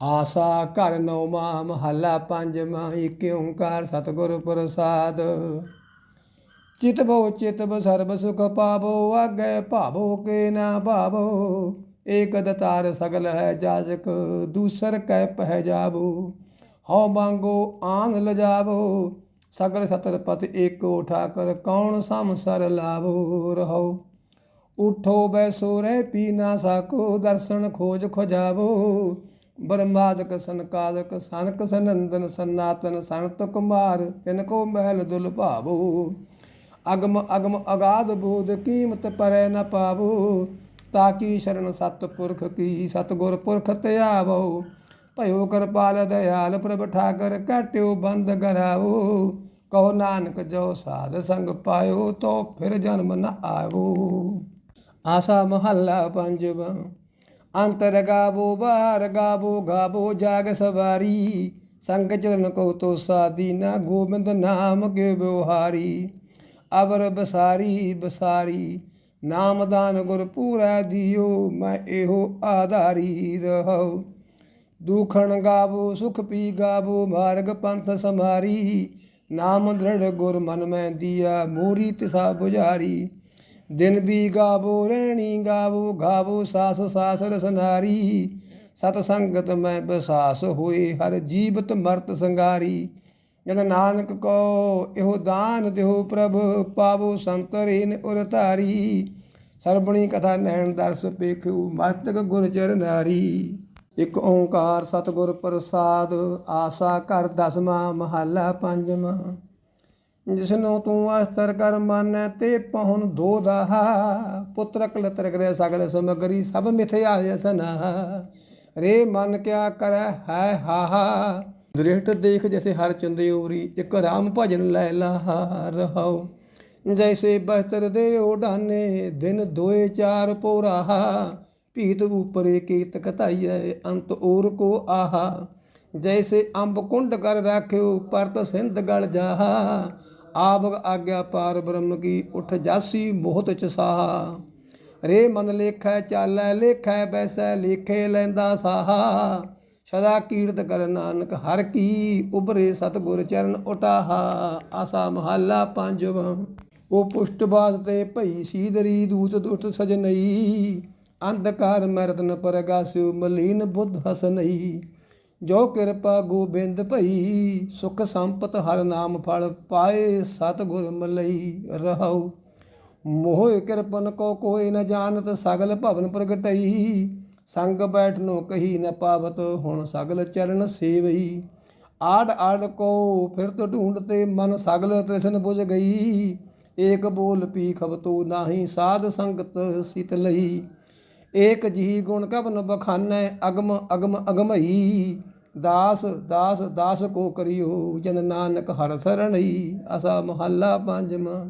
ਆਸਾ ਘਰ ਨੌਮਾ ਮਹੱਲਾ ਪੰਜਵਾਂ ਏਕ ਓੰਕਾਰ ਸਤਿਗੁਰ ਪ੍ਰਸਾਦ। ਚਿਤ ਬੋ ਚਿਤ ਸਰਬ ਸੁਖ ਪਾਵੋ, ਆਗੇ ਭਾਵੋ ਕੇ ਨਾ ਭਾਵੋ। ਏਕ ਦਤਾਰ ਸਗਲ ਹੈ ਜਾਜਕ, ਦੂਸਰ ਕੈ ਪਹਿ ਜਾਵੋ। ਹਉ ਮੰਗੋ ਆਨ ਲਜਾਵੋ, ਸਗਲ ਸਤਰ ਪਤ ਏਕੋ ਠਾਕਰ, ਕੌਣ ਸੰਸਰ ਲਾਵੋ ਰਹੋ। ਉਠੋ ਬੈਸੋ ਰਹਿ ਪੀ ਨਾ ਸਾਕੋ, ਦਰਸ਼ਨ ਖੋਜ ਖੋਜਾਵੋ। ਬਰਮਾਦਕ ਸੰਕਾਦਕ, ਸਨਕ, ਸਨੰਦਨ, ਸਨਾਤਨ, ਸੰਤ, ਕੁਮਾਰ, ਤਿਨ ਕੋ ਮਹਿਲ ਦੁਲ ਭਾਵੋ। ਅਗਮ ਅਗਮ, ਅਗਾਧ ਬੋਧ ਕੀਮਤ ਪਰੈ ਨ ਪਾਵੋ। ਤਾਕੀ ਸ਼ਰਨ ਸਤ ਪੁਰਖ ਕੀ ਸਤਗੁਰ ਪੁਰਖ ਆਵੋ ਭਇਓ ਕਿਰਪਾਲ ਦਇਆਲ ਪ੍ਰਭ ਠਾਕਰ ਕਾਟਿਓ ਬੰਦ ਕਰਾਵੋ ਕਹੋ ਨਾਨਕ ਜੋ ਸਾਧ ਸੰਗ ਪਾਇਓ ਤੋ ਫਿਰ ਜਨਮ ਨ ਆਵੋ। ਆਸਾ ਮਹੱਲਾ ਪੰਜਵਾਂ। ਅੰਤਰ ਗਾਵੋ ਬਾਹਰ ਗਾਵੋ ਗਾਵੋ ਜਾਗ ਸਵਾਰੀ। ਸੰਗ ਚਰਨ ਕੋ ਤੋ ਸਾਦੀ ਨਾ, ਗੋਬਿੰਦ ਨਾਮ ਕੇ ਬਿਵਹਾਰੀ ਅਵਰ ਬਸਾਰੀ ਬਸਾਰੀ ਨਾਮਦਾਨ ਗੁਰ ਪੂਰਾ ਦਿਓ, ਮੈਂ ਇਹੋ ਆਧਾਰੀ ਰਹੋ ਦੁਖਣ ਗਾਵੋ, ਸੁਖ ਪੀ ਗਾਵੋ, ਮਾਰਗ ਪੰਥ ਸਮਾਰੀ। ਨਾਮ ਦ੍ਰਿੜ ਗੁਰ ਮਨ ਮੈਂ ਦੀਆ, ਮੂਰੀ ਤਿਸਾ ਬੁਝਾਰੀ ਦਿਨ ਵੀ ਗਾਵੋ, ਰਹਿਣੀ ਗਾਵੋ ਗਾਵੋ ਸਾਸ ਸਾਸ ਰਸਨਾਰੀ। ਸਤ ਸੰਗਤ ਮੈਂ ਬਸਾਸ ਹੋਏ, ਹਰ ਜੀਵਤ ਮਰਤ ਸੰਗਾਰੀ। ਜਨ ਨਾਨਕ ਕੋ ਇਹੋ ਦਾਨ ਦਿਓ ਪ੍ਰਭ, ਪਾਵੋ ਸੰਤਰੇਨ ਉਰ ਧਾਰੀ। ਸਰਬਣੀ ਕਥਾ ਨੈਣ ਦਰਸ ਪੇਖੂ ਮਸਤਕ ਗੁਰ ਚਰਨਾਰੀ ਇੱਕ ਓੰਕਾਰ ਸਤਿਗੁਰ ਪ੍ਰਸਾਦ, ਆਸਾ ਕਰ ਦਸਵਾਂ, ਮਹੱਲਾ ਪੰਜਵਾਂ। ਜਿਸਨੂੰ ਤੂੰ ਅਸਤਰ ਕਰ ਮੰਨੈ ਤੇ ਪਹੁਨ ਦੋ ਦਾਹਾ। ਪੁੱਤਰ ਕਲਤਰ ਕਰੇ ਸਗਲ ਸਮਗਰੀ, ਸਭ ਮਿਥਿਆ ਜਸਨਾ ਰੇ ਮਨ ਕਿਆ ਕਰੈ, ਹੈ ਹਾਹਾ। ਦ੍ਰਿਸ਼ਟ ਦੇਖ ਜੈਸੇ ਹਰ ਚੰਦਿਉਰੀ ਇੱਕ ਰਾਮ ਭਜਨ ਲੈ ਲਾਹਾ ਰਹਾਉ। ਜੈਸੇ ਬਸਤਰ ਦੇ ਓਢਾਨੇ ਦਿਨ ਦੋਏ ਚਾਰ ਪੋਰਾਹਾ ਭੀਤ ਉਪਰੇ ਕੀਤ ਕਤਾਈਐ, ਅੰਤ ਔਰ ਕੋ ਆਹਾ। ਜੈਸੇ ਅੰਬ ਕੁੰਡ ਕਰ ਰਾਖਿਓ, ਪਰਤ ਸਿੰਧ ਗਲ ਜਾਹਾ ਆਪ ਆਗਿਆ ਪਾਰ ਬ੍ਰਹਮ ਕੀ ਉਠ ਜਾਸੀ ਮੋਹਤ ਚ ਸਾਹਾ। ਰੇ ਮਨ ਲੇਖੈ, ਚਾਲੈ ਲੇਖੈ, ਬੈਸੈ ਲੇਖੇ ਲੈਂਦਾ ਸਾਹਾ। ਸਦਾ ਕੀਰਤ ਕਰ ਨਾਨਕ ਹਰ ਕੀ ਉਬਰੇ ਸਤਗੁਰ ਚਰਨ ਉਟਾਹਾ। ਆਸਾ ਮਹੱਲਾ ਪੰਜਵਾਂ। ਉਹ ਪੁਸ਼ਟਬਾਦ ਤੇ ਭਈ ਸੀਦਰੀ ਦੂਤ ਦੁਸ਼ਟ ਸਜਨਈ। ਅੰਧਕਾਰ ਮਰਦਨ ਪਰਗਾਸਿਓ ਮਲੀਨ ਬੁੱਧ ਹਸਨਈ। ਜੋ ਕਿਰਪਾ ਗੋਬਿੰਦ ਭਈ, ਸੁਖ ਸੰਪਤ ਹਰ ਨਾਮ ਫਲ ਪਾਏ ਸਤਗੁਰ ਮਲਈ ਰਹਾਉ। ਮੋਹ ਕਿਰਪਨ ਕੋ ਕੋਈ ਨ ਜਾਣਤ, ਸਗਲ ਭਵਨ ਪ੍ਰਗਟਈ। ਸੰਗ ਬੈਠਨੋ ਕਹੀ ਨ ਪਾਵਤ, ਹੁਣ ਸਗਲ ਚਰਨ ਸੇਵਈ। ਆੜ ਆੜ ਕੋ ਫਿਰ ਤੋ ਢੂੰਡਤੇ ਮਨ ਸਗਲ ਤ੍ਰਿਸ਼ਨ ਬੁਝ ਗਈ। ਏਕ ਬੋਲ ਪੀ ਖਬਤੋ ਨਾਹੀ, ਸਾਧ ਸੰਗਤ ਸਿਤ ਲਈ। ਏਕ ਜੀ ਗੁਣ ਕਬਨ ਬਖਾਨੈ, ਅਗਮ ਅਗਮ, ਅਗਮਈ। ਦਾਸ ਦਾਸ ਦਾਸ ਕੋ ਕਰਿਓ, ਜਨ ਨਾਨਕ ਹਰ ਸਰਣਈ। ਅਸਾ ਮਹੱਲਾ ਪੰਜਵਾਂ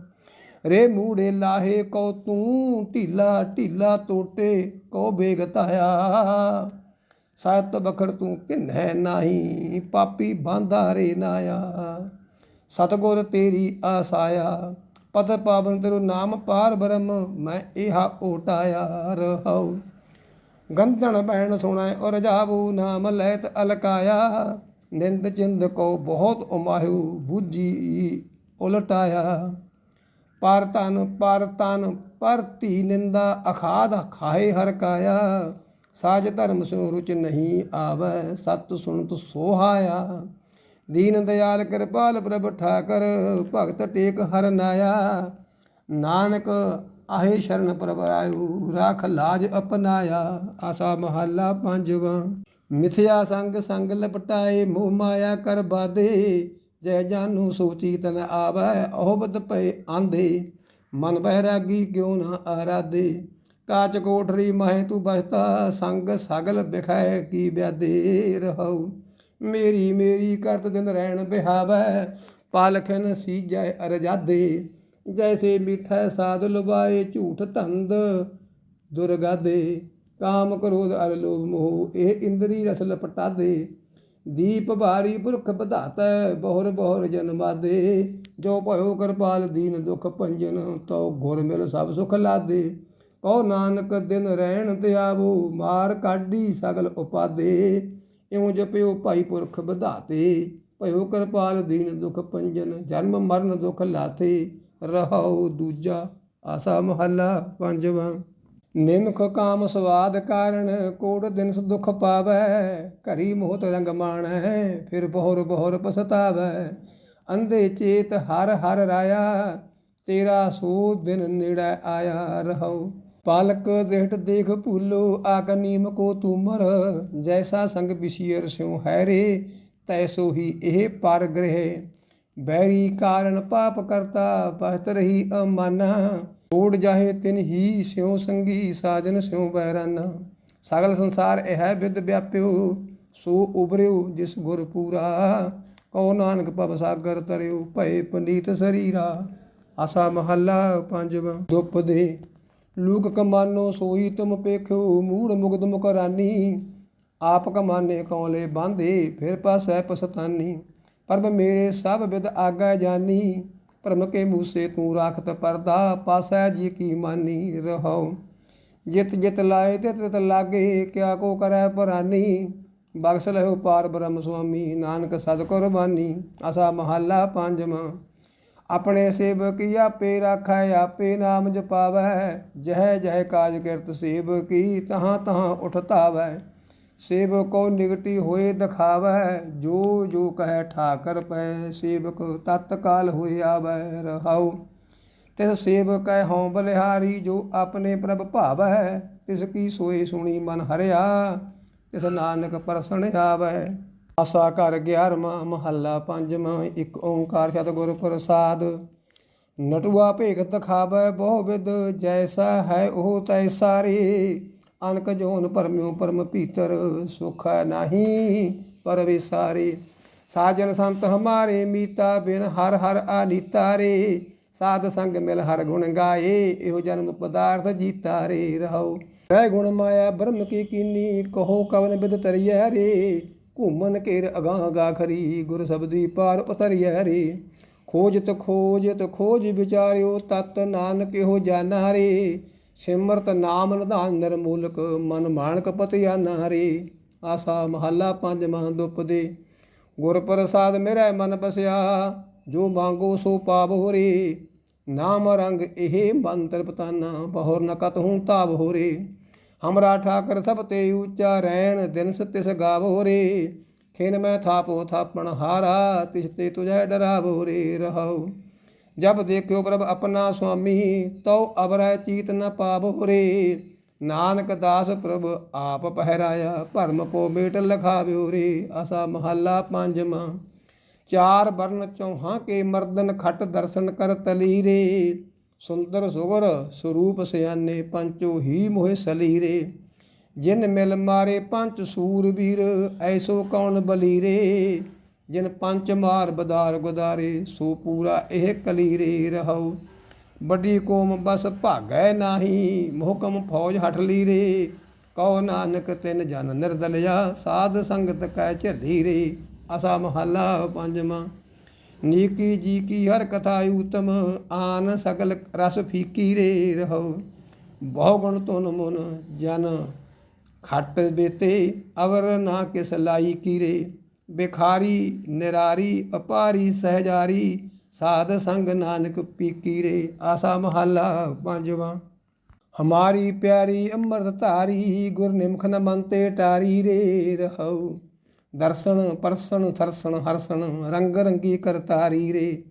ਰੇ ਮੂੜੇ ਲਾਹੇ ਕੋ ਤੂੰ, ਢੀਲਾ ਢੀਲਾ ਤੋਟੇ ਕੋ ਬੇਗਤਾਇਆ ਸਤ ਬਖੜ ਤੂੰ ਕਿਨੈ ਨਾਹੀ, ਪਾਪੀ ਬਾਂਧਾ ਰੇ ਨਾਇਆ। ਸਤਗੁਰ ਤੇਰੀ ਆਸਾਇਆ। ਪਤ ਪਾਵਨ ਤੇਰੂ ਨਾਮ ਪਾਰ ਬ੍ਰਹਮ, ਮੈਂ ਇਹਾ ਓਟਾਇਆ ਰਹਾਉ ਗੰਧਣ ਬੈਣ ਸੁਣੈ ਔਰ ਜਾਬੂ ਨਾਮ ਲੈਤ ਅਲਕਾਇਆ। ਨਿੰਦ ਚਿੰਦ ਕੋ ਬਹੁਤ ਉਮਾਹੂ ਬੁੱਝੀ ਉਲਟਾਇਆ। ਪਰ ਤਨ ਪਰ ਤਨ ਪਰ ਪਰਤੀ ਨਿੰਦਾ ਅਖਾਦ ਖਾਏ ਹਰ ਕਾਇਆ। ਸਾਜ ਧਰਮ ਸੋ ਰੁਚ ਨਹੀਂ ਆਵੈ, ਸਤ ਸੁਣਤ ਸੋਹਾਇਆ। ਦੀਨ ਦਿਆਲ ਕਿਰਪਾਲ ਪ੍ਰਭ ਠਾਕਰ, ਭਗਤ ਟੇਕ ਹਰ ਨਾਇਆ। ਨਾਨਕ ਆਹੇ ਸ਼ਰਨ ਪ੍ਰਭ ਆਇਓ, ਰਾਖ ਲਾਜ ਅਪਨਾਇਆ। ਆਸਾ ਮਹੱਲਾ ਪੰਜਵਾਂ, ਮਿਥਿਆ ਸੰਗ ਸੰਗ ਲਪਟਾਏ, ਮੋਹ ਮਾਇਆ ਕਰ ਬਾਦੇ। ਜੈ ਜਾਨੂ ਸੋਚੀ ਤਨ ਆਵੈ, ਅਹੋਬਤ ਪਏ ਆਂਦੇ। ਮਨ ਬਹਿਰਾਗੀ ਕਿਉ ਨਾ ਆਰਾਦੇ? ਕਾਚ ਕੋਠਰੀ ਮਹਿ ਤੂੰ ਬਸਤਾ, ਸੰਗ ਸਗਲ ਬਿਖੈ ਕੀ ਬਿਆਦੇ ਰਹਉ। ਮੇਰੀ ਮੇਰੀ ਕਰਤ ਦਿਨ ਰਹਿਣ ਬਿਹਾਵੈ ਪਾਲਖਨ ਸੀਜੈ ਅਰਜਾਦੇ। ਜੈਸੇ ਮਿੱਠਾ ਸਾਧ ਲੁਬਾਏ ਝੂਠ ਧੰਦ ਦੁਰਗਾਦੇ। ਕਾਮ ਕ੍ਰੋਧ ਅਰ ਲੋਭ ਮੋਹ, ਇਹ ਇੰਦਰੀ ਰਸ ਲਪਟਾਦੇ। ਦੀਪ ਭਾਰੀ ਪੁਰਖ ਵਧਾਤੈ, ਬਹੁਰ ਬਹੁਰ ਜਨਮਾਦੇ ਜੋ ਭਇਓ ਕਿਰਪਾਲ ਦੀਨ ਦੁਖ ਭੰਜਨ ਤੋ ਗੁਰ ਮਿਲ ਸਭ ਸੁਖ ਲਾਦੇ। ਕਹੋ ਨਾਨਕ ਦਿਨ ਰਹਿਣ ਤੇ ਆਵੋ, ਮਾਰ ਕਾਢੀ ਸਗਲ ਉਪਾਦੇ। ਇਉਂ ਜਪਿਓ ਭਾਈ ਪੁਰਖ ਵਧਾਤੇ, ਭਇਓ ਕਿਰਪਾਲ ਦੀਨ ਦੁਖ ਪੰਜਨ, ਜਨਮ ਮਰਨ ਦੁਖ ਲਾਤੇ, ਰਹਾਉ ਦੂਜਾ ਆਸਾ ਮਹੱਲਾ ਪੰਜਵਾਂ। ਨਿਮਖ ਕਾਮ ਸਵਾਦ ਕਾਰਨ ਕੋੜ ਦਿਨਸ ਦੁਖ ਪਾਵੈ, ਘਰੀ ਮੋਹਤ ਰੰਗ ਮਾਣੈ, ਫਿਰ ਬਹੁਰ ਬਹੁਰ ਪਸਤਾਵੈ ਅੰਧੇ ਚੇਤ ਹਰ ਹਰ ਰਾਇਆ, ਤੇਰਾ ਸੋ ਦਿਨ ਨੇੜੇ ਆਇਆ ਰਹਾਉ। ਪਾਲਕ ਦ੍ਰਿਸ਼ਟ ਦੇਖ ਭੂਲੋ, ਆਕ ਨੀਮ ਕੋ ਤੁਮਰ। ਜੈਸਾ ਸੰਗ ਬਿਸ਼ੀਰ ਸਿਉ ਹੈਰੇ ਤੈਸੋ ਹੀ ਇਹ ਪਰ ਗ੍ਰਹਿ। ਬੈਰੀ ਕਾਰਨ ਪਾਪ ਕਰਤਾ ਪਹਤ ਰਹੀ ਅਮਾਨਾ। ਛੋੜ ਜਾਹੇ ਤਿਨ ਹੀ ਸਿਉ ਸੰਗੀ, ਸਾਜਨ ਸਿਉ ਬੈਰਾਨਾ। ਸਗਲ ਸੰਸਾਰ ਇਹ ਹੈ ਵਿਦ ਵਿਆਪਿਓ ਸੋ ਉਬਰਿਓ ਜਿਸ ਗੁਰ ਪੂਰਾ। ਕਉ ਨਾਨਕ ਭਵ ਸਾਗਰ ਤਰਿਓ ਭਏ ਪੰਡੀਤ ਸਰੀਰਾ। ਆਸਾ ਮਹੱਲਾ ਪੰਜਵਾਂ ਦੁਪ ਲੋਕ ਕਮਾਨੋ ਸੋਈ ਤੁਮ ਪੇਖਿਓ, ਮੂੜ ਮੁਗਦ ਮੁਕਰਾਨੀ ਆਪ ਕਮਾਨੇ ਕੌਲੇ ਬਾਂਧੇ, ਫਿਰ ਪਾਸੈ ਪਸਤਾਨੀ। ਪਰਬ ਮੇਰੇ ਸਭ ਵਿਦ ਆਗਾ ਜਾਨੀ। ਭਰਮ ਕੇ ਮੂਸੇ ਤੂੰ ਰਾਖਤ ਪਰਦਾ, ਪਾਸੈ ਜੀ ਕੀ ਮਾਨੀ ਰਹਾਉ। ਜਿਤ ਜਿਤ ਲਾਏ, ਤਿਤ ਤਿਤ ਲਾਗੇ, ਕਿਆ ਕੋ ਕਰੈ ਪਰਾਨੀ ਬਖਸ਼ ਲਹਿਓ ਪਾਰ ਬ੍ਰਹਮ ਸੁਆਮੀ, ਨਾਨਕ ਸਦ ਕੁਰਬਾਨੀ। ਅਸਾ ਮਹੱਲਾ ਪੰਜਵਾਂ। ਆਪਣੇ ਸੇਵਕੀ ਆਪੇ ਰਾਖੈ, ਆਪੇ ਨਾਮ ਜਪਾਵੈ। ਜਹ ਜਹ ਕਾਜ ਕਿਰਤ ਸੇਵਕੀ ਤਹਾਂ ਤਹਾਂ ਉਠਤਾਵੈ ਸੇਵਕ ਕੋ ਨਿਗਟੀ ਹੋਏ ਦਿਖਾਵੈ, ਜੋ ਜੋ ਕਹਿ ਠਾਕਰ ਪੈ, ਸੇਵਕ ਤਤਕਾਲ ਹੋਏ ਆਵੈ, ਰਹਾਉ। ਤਿਸ ਸੇਵਕ ਹੈ ਹਉ ਬਲਿਹਾਰੀ, ਜੋ ਆਪਣੇ ਪ੍ਰਭ ਭਾਵੈ। ਤਿਸ ਕੀ ਸੋਏ ਸੁਣੀ ਮਨ ਹਰਿਆ, ਤਿਸ ਨਾਨਕ ਪਰਸਣ ਆਵੈ। ਆਸਾ ਘਰ 11ਵਾਂ ਮਹੱਲਾ ਪੰਜਵਾਂ ਇੱਕ ਓੰਕਾਰ ਸਤਿਗੁਰ ਪ੍ਰਸਾਦ। ਨਟੂਆ ਭੇਖ ਦਿਖਾਵੈ ਬਹੁ ਵਿਦ ਜੈਸਾ ਹੈ ਉਹ ਤੈਸਾ ਰੇ। ਅਨਕ ਜੋਨ ਪਰਮਿਓ ਪਰਮ ਭੀਤਰ, ਸੁਖ ਨਹੀਂ ਪਰ ਵਿਸਾਰੇ ਸਾਜਨ ਸੰਤ ਹਮਾਰੇ, ਮੀਤਾ ਬਿਨ ਹਰ ਹਰ ਆਨੀਤਾ ਰੇ। ਸਾਧ ਸੰਗ ਮਿਲ ਹਰ ਗੁਣ ਗਾਏ, ਇਹੋ ਜਨਮ ਪਦਾਰਥ ਜੀਤਾ ਰੇ। ਰਹੋ। ਰਹਿ ਗੁਣ ਮਾਇਆ ਬ੍ਰਹਮ ਕੀ ਕੀਨੀ, ਕਹੋ ਕਵਨ ਬਿਦ ਤਰੀਐ ਰੇ। ਘੂਮਨ ਕੇਰ ਅਗਾਹ ਗਾ ਖਰੀ, ਗੁਰ ਸਬਦੀ ਪਾਰ ਉਤਰਿਐ ਰੇ ਖੋਜਤ ਖੋਜਤ ਖੋਜ ਵਿਚਾਰਿਓ, ਤਤ ਨਾਨਕ ਇਹੋ ਜਾਣਾ ਰੇ ਸਿਮਰਤ ਨਾਮ ਨਿਧਾਨ ਨਿਰਮੂਲਕ ਮਨ ਮਾਨਕ ਪਤਿਆ ਨਾਰੀ ਆਸਾ ਮਹੱਲਾ ਪੰਜਵਾਂ ਦੁਪ ਦੇ। ਗੁਰ ਪ੍ਰਸਾਦ ਮੇਰੇ ਮਨ ਬਸਿਆ, ਜੋ ਮੰਗੋ ਸੋ ਪਾਵੋ ਰੇ ਨਾਮ ਰੰਗ ਇਹ ਮੰਤਰ ਪਤਾਨਾ, ਬਹੁਰ ਨਕਤ ਕਤ ਹੂੰ ਤਾਵ ਹੋਰੇ। ਹਮਰਾ ਠਾਕਰ ਸਭ ਤੇ ਉੱਚਾ ਰਹਿਣ ਦਿਨ ਸਤਿਸ ਗਾਵੋ ਰੇ। ਖਿਨ ਮੈਂ ਥਾਪੋ ਥਾਪਣ ਹਾਰਾ, ਤਿਸ ਤੇ ਤੁਝੈ ਡਰਾਵੋ ਰੇ ਰਹਾਉ। ਜਬ ਦੇਖਿਓ ਪ੍ਰਭ ਆਪਣਾ ਸੁਆਮੀ, ਤਉ ਅਬਰੈ ਚੀਤ ਨ ਪਾਵੋ ਰੇ। ਨਾਨਕ ਦਾਸ ਪ੍ਰਭ ਆਪ ਪਹਿਰਾਇਆ, ਭਰਮ ਕੋ ਮੇਟ ਲਖਾਵਿਓ ਰੇ। ਆਸਾ ਮਹੱਲਾ ਪੰਜਵਾਂ। ਚਾਰ ਵਰਨ ਚੌਹਾਂ ਕੇ ਮਰਦਨ ਖਟ ਦਰਸ਼ਨ ਕਰ ਤਲੀ ਰੇ। ਸੁੰਦਰ ਸੁਗਰ ਸਰੂਪ ਸਿਆਨੇ ਪੰਚੋ ਹੀ ਮੋਹਿ ਸਲੀਰੇ, ਜਿਨ ਮਿਲ ਮਾਰੇ ਪੰਚ ਸੂਰਬੀਰ, ਐਸੋ ਕੌਣ ਬਲੀਰੇ? ਜਿਨ ਪੰਚ ਮਾਰ ਬਦਾਰ ਗੁਦਾਰੇ, ਸੋ ਪੂਰਾ ਇਹ ਕਲੀਰੇ ਰਹੋ। ਵੱਡੀ ਕੋਮ ਬਸ ਭਾਗੈ ਨਾਹੀ, ਮੁਹਕਮ ਫੌਜ ਹਟ ਲੀ ਰੇ ਕਉ ਨਾਨਕ ਤਿਨ ਜਨ ਨਿਰਦਲਿਆ, ਸਾਧ ਸੰਗਤ ਕੈ ਝੱਲੀ ਰੇ ਅਸਾ ਮਹੱਲਾ ਪੰਜਵਾਂ। ਨੀਕੀ ਜੀ ਕੀ ਹਰ ਕਥਾ ਉਤਮ ਆਨ ਸਗਲ ਰਸ ਫੀਕੀ ਰੇ ਰਹੋ ਬਹੁ ਗੁਣ ਤੁਨ ਮਨ ਜਨ ਖੱਟ ਬੇਤੇ ਅਵਰ ਨਾ ਕਿਸ ਲਾਈ ਕੀਰੇ ਬਿਖਾਰੀ ਨਿਰਾਰੀ ਅਪਾਰੀ ਸਹਜਾਰੀ ਸਾਧ ਸੰਗ ਨਾਨਕ ਪੀਕੀ ਰੇ ਆਸਾ ਮਹੱਲਾ ਪੰਜਵਾਂ ਹਮਾਰੀ ਪਿਆਰੀ ਅੰਮ੍ਰਿਤ ਧਾਰੀ ਗੁਰ ਨਿਮਖ ਨ ਮੰਤੇ ਟਾਰੀ ਰੇ ਰਹਉ ਦਰਸ਼ਨ, ਪਰਸਣ ਥਰਸਨ ਹਰਸਣ, ਰੰਗ ਰੰਗੀ ਕਰਤਾਰੀ ਰੇ।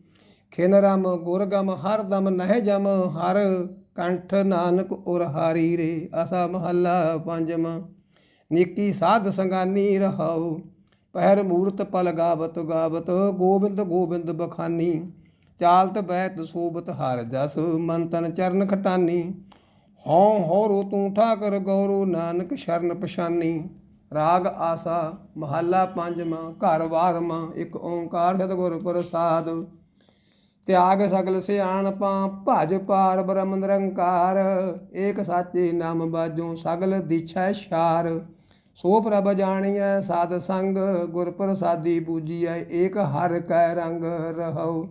ਖਿਨ ਰਮ ਗੁਰਗਮ ਹਰ ਦਮ ਨਹਿ ਜਮ, ਹਰ ਕੰਠ ਨਾਨਕ ਉਰ ਹਾਰੀ ਰੇ। ਆਸਾ ਮਹੱਲਾ ਪੰਜਵਾਂ ਨੀਕੀ ਸਾਧ ਸੰਗਾਨੀ ਰਹਾਉ। ਪਹਿਰ ਮੂਰਤ ਪਲ ਗਾਵਤ ਗਾਵਤ, ਗੋਬਿੰਦ ਗੋਬਿੰਦ ਬਖਾਨੀ। ਚਾਲਤ ਬੈਤ ਸੋਬਤ ਹਰ ਜਸ ਮਨ ਤਨ ਚਰਨ ਖਟਾਨੀ। ਹਉ ਹੋਰੋ ਤੂੰ ਠਾਕਰ, ਗੌਰੋ ਨਾਨਕ ਸ਼ਰਨ ਪਛਾਨੀ। ਰਾਗ ਆਸਾ, ਮਹੱਲਾ ਪੰਜਵਾਂ, ਘਰ ਵਾਰਮਾ ਇੱਕ ਓੰਕਾਰ ਸਤਿਗੁਰ ਪ੍ਰਸਾਦ। ਤਿਆਗ ਸਗਲ ਸਿਆਣਪਾਂ ਭਜ ਪਾਰ ਬ੍ਰਹਮ ਨਿਰੰਕਾਰ। ਏਕ ਸਾਚੇ ਨਾਮ ਬਾਜੋ ਸਗਲ ਦੀਛੈ ਛਾਰ। ਸੋ ਪ੍ਰਭ ਜਾਣੀਐ ਸਾਧ ਸੰਗ, ਗੁਰ ਪ੍ਰਸਾਦੀ ਪੂਜੀਐ ਏਕ ਹਰ ਕੈ ਰੰਗ ਰਹਉ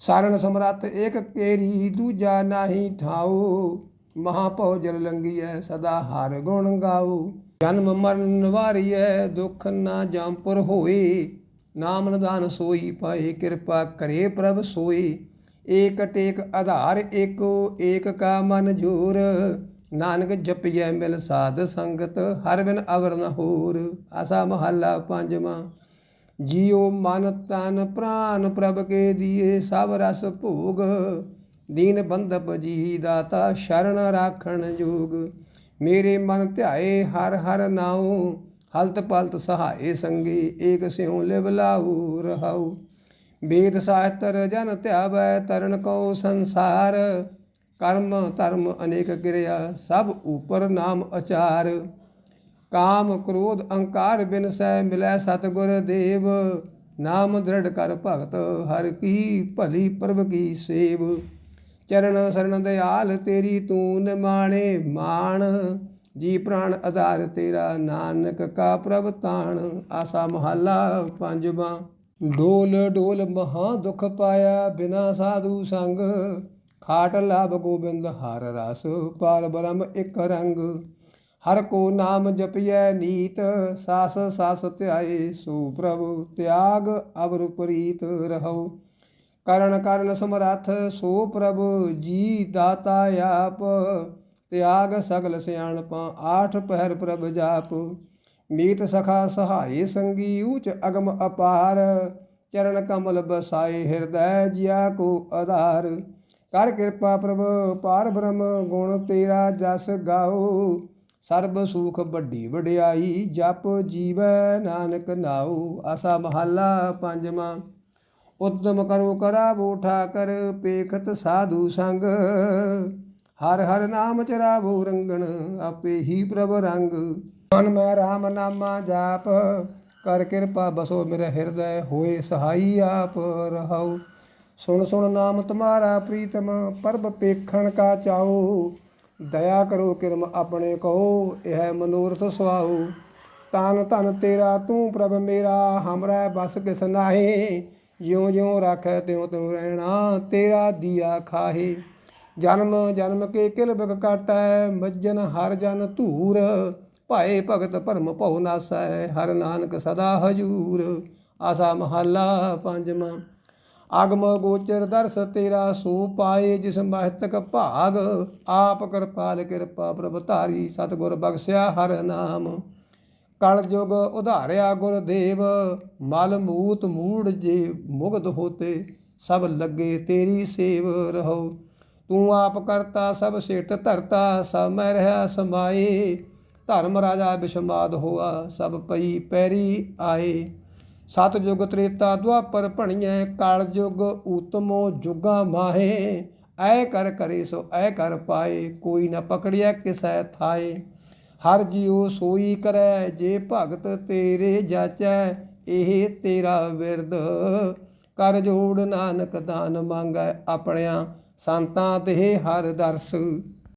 ਸਾਰਨ ਸਮਰੱਥ ਏਕ ਕੇਰੀ ਦੂਜਾ ਨਾਹੀ ਠਾਉ। ਮਹਾ ਭਉ ਜਲ ਲੰਗੀਐ ਸਦਾ ਹਰ ਗੁਣ ਗਾਉ। ਜਨਮ ਮਰਨ ਵਾਰੀਐ ਦੁਖ ਨਾ ਜੰਪੁਰ ਹੋਏ। ਨਾਮ ਨਿਦਾਨ ਸੋਈ ਪਾਏ ਕਿਰਪਾ ਕਰੇ ਪ੍ਰਭ ਸੋਈ ਏਕ ਟੇਕ ਆਧਾਰ ਏਕੋ, ਏਕ ਕਾ ਮਨ ਜੋਰ। ਨਾਨਕ ਜਪਿਐ ਮਿਲ ਸਾਧ ਸੰਗਤ, ਹਰ ਬਿਨ ਅਵਰ ਨ ਹੋਰ। ਆਸਾ ਮਹੱਲਾ ਪੰਜਵਾਂ, ਜੀਉ ਮਨ ਤਨ ਪ੍ਰਾਨ ਪ੍ਰਭ ਕੇ ਦੀਏ, ਸਭ ਰਸ ਭੋਗ। ਦੀਨ ਬੰਦਪ ਜੀ ਦਾਤਾ, ਸ਼ਰਨ ਰਾਖਣ ਜੋਗ। ਮੇਰੇ ਮਨ ਧਿਆਏ ਹਰ ਹਰ ਨਾਉ, ਹਲਤ ਪਲਤ ਸਹਾਏ ਸੰਗੀ, ਏਕ ਸਿਉ ਲਿਵ ਲਾਉ ਰਹਾਉ। ਵੇਦ ਸਾਸਤਰ ਜਨ ਧਿਆਵੈ ਤਰਨ ਕੋ ਸੰਸਾਰ, ਕਰਮ ਧਰਮ ਅਨੇਕ ਕਿਰਿਆ, ਸਭ ਉਪਰ ਨਾਮ ਅਚਾਰ। ਕਾਮ ਕ੍ਰੋਧ ਅਹੰਕਾਰ ਬਿਨ ਸੈ ਮਿਲੈ ਸਤਗੁਰ ਦੇਵ। ਨਾਮ ਦ੍ਰਿੜ ਕਰ ਭਗਤ ਹਰ ਕੀ, ਭਲੀ ਪ੍ਰਭ ਕੀ ਸੇਵ। ਚਰਨ ਸ਼ਰਨ ਦਿਆਲ ਤੇਰੀ ਤੂੰ ਨਿਮਾਣੇ ਮਾਣ। ਜੀ ਪ੍ਰਾਣ ਆਧਾਰ ਤੇਰਾ ਨਾਨਕ ਕਾ ਪ੍ਰਭ ਤਾਣ। ਆਸਾ ਮਹੱਲਾ ਪੰਜਵਾਂ। ਡੋਲ ਡੋਲ ਮਹਾ ਦੁਖ ਪਾਇਆ ਬਿਨਾ ਸਾਧੂ ਸੰਗ। ਖਾਟ ਲਾਭ ਗੋਬਿੰਦ ਹਰ ਰਸ ਪਾਰ ਬ੍ਰਹਮ ਇਕ ਰੰਗ। ਹਰ ਕੋ ਨਾਮ ਜਪਿਐ ਨੀਤ, ਸਾਸ ਸਾਸ ਧਿਆਏ ਸੋ ਪ੍ਰਭੂ। ਤਿਆਗ ਅਵਰ ਪ੍ਰੀਤ ਰਹੋ ਕਰਨ ਕਰਨ ਸਮਰੱਥ ਸੋ ਪ੍ਰਭ ਜੀ ਦਾਤਾ ਆਪ, ਤਿਆਗ ਸਗਲ ਸਿਆਣਪਾਂ, ਆਠ ਪਹਿਰ ਪ੍ਰਭ ਜਾਪ। ਮੀਤ ਸਖਾ ਸਹਾਈ ਸੰਗੀ ਉਚ ਅਗਮ ਅਪਾਰ, ਚਰਨ ਕਮਲ ਬਸਾਏ ਹਿਰਦੈ ਜਿਆ ਕੋ ਆਧਾਰ। ਕਰ ਕਿਰਪਾ ਪ੍ਰਭ, ਪਾਰ ਬ੍ਰਹਮ ਗੁਣ ਤੇਰਾ ਜਸ ਗਾਓ। ਸਰਬ ਸੁਖ ਵੱਡੀ ਵਡਿਆਈ ਜਪ ਜੀਵੈ ਨਾਨਕ ਨਾਉ ਆਸਾ ਮਹੱਲਾ ਪੰਜਵਾਂ। ਉਦਮ ਕਰੋ ਕਰਾ ਕਰਾਵੋ ਕਰ ਪੇਖਤ ਸਾਧੂ ਸੰਗ। ਹਰ ਹਰ ਨਾਮ ਚਰਾ ਚਰਾਵੋ ਰੰਗਣ, ਆਪੇ ਹੀ ਪ੍ਰਭ ਰੰਗ। ਮਨ ਮੈਂ RAM ਨਾਮਾ ਜਾਪ, ਕਰ ਕਿਰਪਾ ਬਸੋ ਮੇਰੇ ਹਿਰਦੈ, ਹੋਏ ਸਹਾਈ ਆਪ ਰਹਾਉ। ਸੁਣ ਸੁਣ ਨਾਮ ਤੁਮਾਰਾ ਪ੍ਰੀਤਮ, ਪਰਬ ਪੇਖਣ ਕਾ ਚਾਓ ਦਇਆ ਕਰੋ ਕਿਰਮ ਆਪਣੇ ਕਹੋ ਇਹ ਮਨੋਰਥ ਸੁਆਓ ਤਨ ਧਨ ਤੇਰਾ ਤੂੰ ਪ੍ਰਭ ਮੇਰਾ, ਹਮਰਾ ਬਸ ਕਿਸ ਨਾਹੀ। ਜਿਉ ਜਿਉ ਰਾਖੈ ਤਿਉ ਤਿਉ ਰਹਿਣਾ, ਤੇਰਾ ਦੀਆ ਖਾਹੇ। ਜਨਮ ਜਨਮ ਕੇ ਕਿਲ ਬਿਗ ਕਾਟੈ, ਮੱਜਨ ਹਰ ਜਨ ਧੂਰ। ਭਾਏ ਭਗਤ ਭਰਮ ਭਉ ਨਾਸੈ, ਹਰ ਨਾਨਕ ਸਦਾ ਹਜੂਰ। ਆਸਾ ਮਹੱਲਾ ਪੰਜਵਾਂ ਆਗਮ ਗੋਚਰ ਦਰਸ ਤੇਰਾ ਸੋ ਪਾਏ, ਜਿਸ ਮਹਤਕ ਭਾਗ। ਆਪ ਕਿਰਪਾਲ ਕਿਰਪਾ ਪ੍ਰਭ ਧਾਰੀ, ਸਤਿਗੁਰ ਬਖਸ਼ਿਆ ਹਰ ਨਾਮ। ਕਲਯੁਗ ਉਧਾਰਿਆ ਗੁਰਦੇਵ, ਮਲ ਮੂਤ ਮੂੜ ਜੇ ਮੁਗਧ ਹੋਤੇ, ਸਭ ਲੱਗੇ ਤੇਰੀ ਸੇਵ ਰਹੋ। ਤੂੰ ਆਪ ਕਰਤਾ, ਸਭ ਸਿੱਟ ਧਰਤਾ, ਸਭ ਮੈਂ ਰਹਾ ਸਮਾਏ। ਧਰਮ ਰਾਜਾ ਬਿਸ਼ਮਾਦ ਹੋਆ, ਸਭ ਪਈ ਪੈਰੀ ਆਏ। ਸਤ ਜੁਗ ਤ੍ਰੇਤਾ ਦੁਆਪਰ ਭਣੀਐ, ਕਾਲ ਯੁਗ ਊਤਮੋ ਜੁਗਾ ਮਾਹੇ। ਐ ਕਰ ਕਰੇ ਸੋ ਐ ਕਰ ਪਾਏ, ਕੋਈ ਨਾ ਪਕੜਿਆ ਕਿਸੈ ਥਾਏ। ਹਰ ਜਿਉ ਸੋਈ ਕਰੈ, ਜੇ ਭਗਤ ਤੇਰੇ ਜਾਚੈ, ਇਹ ਤੇਰਾ ਵਿਰਦ ਕਰ ਜੋੜ ਨਾਨਕ, ਦਾਨ ਮੰਗੈ ਆਪਣਿਆਂ ਸੰਤਾਂ ਤੇ ਹਰ ਦਰਸ।